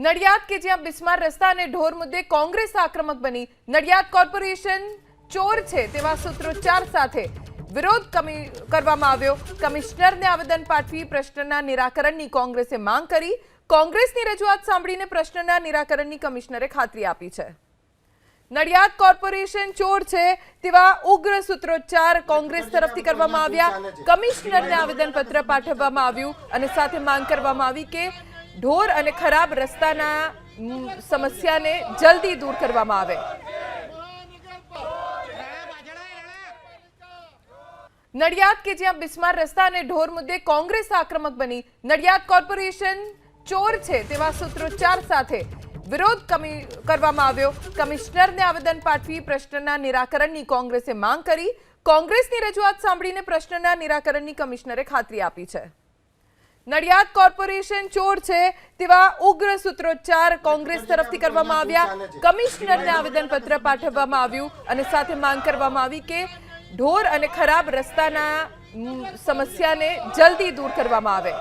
નડિયાદ કે જ્યાં બિસ્માર રસ્તા અને ઢોર મુદ્દે કોંગ્રેસ આક્રમક બની. નડિયાદ કોર્પોરેશન ચોર છે તેવા સૂત્રોચ્ચાર સાથે વિરોધ કરવામાં આવ્યો. કમિશનરને આવેદન પાઠવી પ્રશ્નના નિરાકરણની કોંગ્રેસે માંગ કરી. કોંગ્રેસની રજૂઆત સાંભળીને પ્રશ્નના નિરાકરણની કમિશનરે ખાતરી આપી છે. નડિયાદ કોર્પોરેશન ચોર છે તેવા ઉગ્ર સૂત્રોચ્ચાર કોંગ્રેસ તરફથી કરવામાં આવ્યા. કમિશનરને આવેદનપત્ર પાઠવવામાં આવ્યું અને સાથે માંગ કરવામાં આવી કે ઢોર અને ખરાબ રસ્તાના સમસ્યાને જલ્દી દૂર કરવામાં આવે. નડિયાદ કે જ્યાં બિસ્માર રસ્તા અને ઢોર મુદ્દે કોંગ્રેસ આક્રમક બની, નડિયાદ કોર્પોરેશન ચોર છે તેવા સૂત્રોચ્ચાર સાથે વિરોધ કરવામાં આવ્યો. કમિશનરને આવેદન પાઠવી પ્રશ્નના નિરાકરણની કોંગ્રેસે માંગ કરી. કોંગ્રેસની રજૂઆત સાંભળીને પ્રશ્નના નિરાકરણની કમિશનરે ખાતરી આપી છે. નડિયાદ કોર્પોરેશન ચોર છે તેવા ઉગ્ર સૂત્રોચ્ચાર કોંગ્રેસ તરફથી કરવામાં આવ્યા. કમિશનરને આવેદનપત્ર પાઠવવામાં આવ્યું અને સાથે માંગ કરવામાં આવી કે ઢોર અને ખરાબ રસ્તાના સમસ્યાને જલ્દી દૂર કરવામાં આવે.